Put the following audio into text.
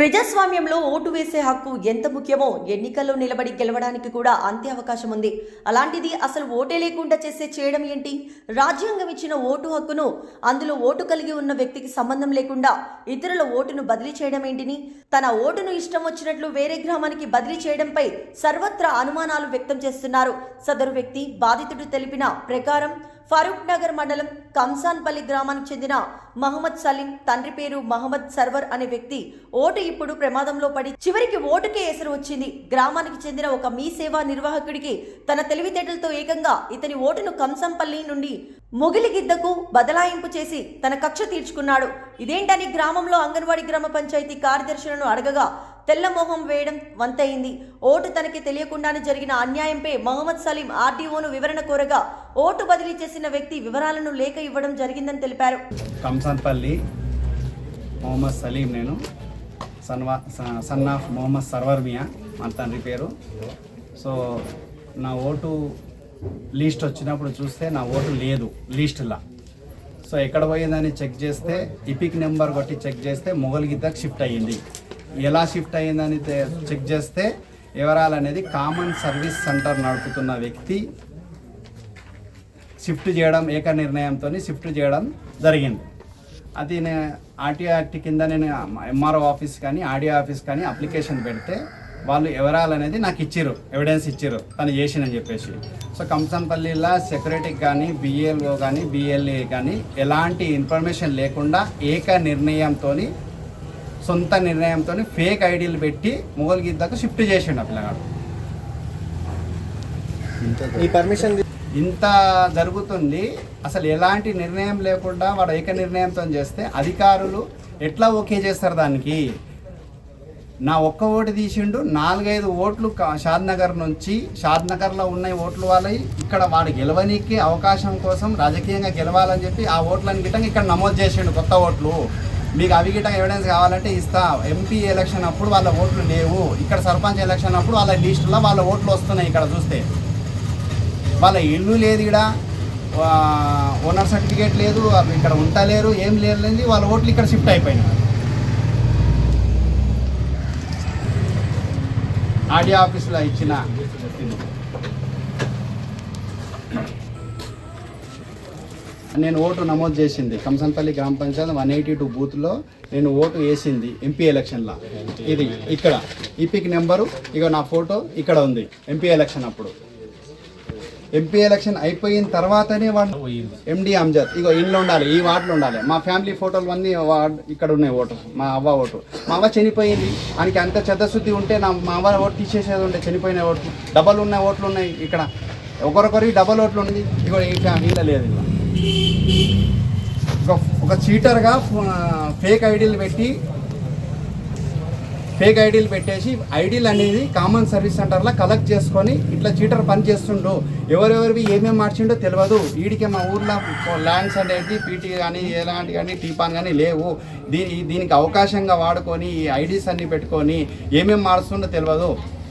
ప్రజాస్వామ్యంలో ఓటు వేసే హక్కు ఎంత ముఖ్యమో ఎన్నికల్లో నిలబడి గెలవడానికి కూడా అంతే అవకాశం ఉంది. అలాంటిది అసలు ఓటే లేకుండా చేసే చేయడం ఏంటి? రాజ్యాంగం ఇచ్చిన ఓటు హక్కును అందులో ఓటు కలిగి ఉన్న వ్యక్తికి సంబంధం లేకుండా ఇతరుల ఓటును బదిలీ చేయడం ఏంటిని? తన ఓటును ఇష్టం వచ్చినట్లు వేరే గ్రామానికి బదిలీ చేయడంపై సర్వత్రా అనుమానాలు వ్యక్తం చేస్తున్నారు. సదరు వ్యక్తి బాధితుడు తెలిపిన ప్రకారం ఫరూక్ నగర్ మండలం కంసాన్పల్లి గ్రామానికి చెందిన మహమ్మద్ సలీం తండ్రి పేరు మహమ్మద్ సర్వర్ అనే వ్యక్తి ఓటు ఇప్పుడు ప్రమాదంలో పడి చివరికి ఓటుకే ఎసరు వచ్చింది. గ్రామానికి చెందిన ఒక మీ సేవా నిర్వాహకుడికి తన తెలివితేటలతో ఏకంగా ఇతని ఓటును కంసంపల్లి నుండి ముగిలిగిద్దకు బదలాయింపు చేసి తన కక్ష తీర్చుకున్నాడు. ఇదేంటని గ్రామంలో అంగన్వాడీ గ్రామ పంచాయతీ కార్యదర్శులను అడగగా తెల్లమోహం వేయడం వంతయింది. ఓటు తనకి తెలియకుండానే జరిగిన అన్యాయంపై మహమ్మద్ సలీం ఆర్టీఓను వివరణ కోరగా ఓటు బదిలీ చేసిన వ్యక్తి వివరాలను లేఖ ఇవ్వడం జరిగిందని తెలిపారు. కంసన్పల్లి మొహమ్మద్ సలీం నేను. సన్వా స- సన్ ఆఫ్ మొహమ్మద్ సర్వర్ మియా మా తండ్రి పేరు. సో నా ఓటు లిస్ట్ వచ్చినప్పుడు చూస్తే నా ఓటు లేదు లిస్టులా. సో ఎక్కడ పోయిందని చెక్ చేస్తే ఇపిక్ నెంబర్ కొట్టి చెక్ చేస్తే మొగల్గిద్దకు షిఫ్ట్ అయ్యింది. ఎలా షిఫ్ట్ అయ్యిందని చెక్ చేస్తే వివరాలు అనేది కామన్ సర్వీస్ సెంటర్ నడుపుతున్న వ్యక్తి షిఫ్ట్ చేయడం ఏక నిర్ణయంతో షిఫ్ట్ చేయడం జరిగింది. అది నేను ఆర్టీఓ యాక్ట్ కింద నేను ఎంఆర్ఓ ఆఫీస్ కానీ ఆర్డీఓ ఆఫీస్ కానీ అప్లికేషన్ పెడితే వాళ్ళు వివరాలు అనేది నాకు ఇచ్చిర్రు ఎవిడెన్స్ ఇచ్చారు తను చేసినని చెప్పేసి. సో కంసంపల్లిలో సెక్యూరిటీకి కానీ బిఎల్ఓ కానీ బిఎల్ఏ కానీ ఎలాంటి ఇన్ఫర్మేషన్ లేకుండా ఏక నిర్ణయంతో సొంత నిర్ణయంతో ఫేక్ ఐడీలు పెట్టి మొగల్ గిద్దకు షిఫ్ట్ చేసిండు ఆ పిల్లగాడు. ఈ పర్మిషన్ ఇంత జరుగుతుంది. అసలు ఎలాంటి నిర్ణయం లేకుండా వాడు ఏక నిర్ణయంతో చేస్తే అధికారులు ఎట్లా ఓకే చేస్తారు దానికి? నా ఒక్క ఓటు తీసిండు నాలుగైదు ఓట్లు కా- షాద్ నగర్ నుంచి షాద్ నగర్లో ఉన్న ఓట్లు వాళ్ళవి ఇక్కడ వాడు గెలవనీకి అవకాశం కోసం రాజకీయంగా గెలవాలని చెప్పి ఆ ఓట్లను గిట్టంగా ఇక్కడ నమోదు చేసిండు కొత్త ఓట్లు. మీకు అవి గిట్టంగా ఎవిడెన్స్ కావాలంటే ఇస్తా. ఎంపీ ఎలక్షన్ అప్పుడు వాళ్ళ ఓట్లు లేవు. ఇక్కడ సర్పంచ్ ఎలక్షన్ అప్పుడు వాళ్ళ లిస్టులో వాళ్ళ ఓట్లు వస్తున్నాయి ఇక్కడ చూస్తే. వాళ్ళ ఇల్లు లేదు ఇక్కడ ఓనర్ సర్టిఫికేట్ లేదు. వాళ్ళు ఇక్కడ ఉంటలేరు ఏం లేదు వాళ్ళ ఓట్లు ఇక్కడ షిఫ్ట్ అయిపోయినాయి. ఆడియో ఆఫీస్లో ఇచ్చిన నేను ఓటు నమోదు చేసింది. కంసంపల్లి గ్రామ పంచాయతీ వన్ ఎయిటీ టూ బూత్లో నేను ఓటు వేసింది ఎంపీ ఎలక్షన్లో. ఇది ఇక్కడ. ఈపిక్ నెంబరు ఇక నా ఫోటో ఇక్కడ ఉంది ఎంపీ ఎలక్షన్ అప్పుడు. ఎంపీ ఎలక్షన్ అయిపోయిన తర్వాతనే వాడు ఎండి అంజద్. ఇగో ఇంట్లో ఉండాలి ఈ వార్డులో ఉండాలి. మా ఫ్యామిలీ ఫోటోలు అన్నీ వార్డ్ ఇక్కడ ఉన్నాయి ఓటు మా అవ్వ ఓటు. మా అవ్వ చనిపోయింది ఆయనకి అంత చెద్దశుద్ధి ఉంటే నా మా అవ్వ ఓటు తీసేసేది ఉంటే చనిపోయిన ఓట్లు డబల్ ఉన్న ఓట్లు ఉన్నాయి ఇక్కడ. ఒకరొకరి డబల్ ఓట్లు ఉంది ఇగో ఈ ఫ్యామిలీలో లేదు ఇలా ఒక చీటర్గా ఫేక్ ఐడీలు పెట్టి ఫేక్ ఐడీలు పెట్టేసి ఐడీలు అనేది కామన్ సర్వీస్ సెంటర్లో కలెక్ట్ చేసుకొని ఇట్లా చీటర్ పని చేస్తుండు. ఎవరెవరివి ఏమేమి మార్చిండో తెలియదు వీడికి మా ఊర్లో ల్యాండ్స్ అనేది పీటీ కానీ ఎలాంటి కానీ టీపాన్ కానీ లేవు. దీని దీనికి అవకాశంగా వాడుకొని ఈ ఐడీస్ అన్నీ పెట్టుకొని ఏమేమి మారుస్తుండో తెలియదు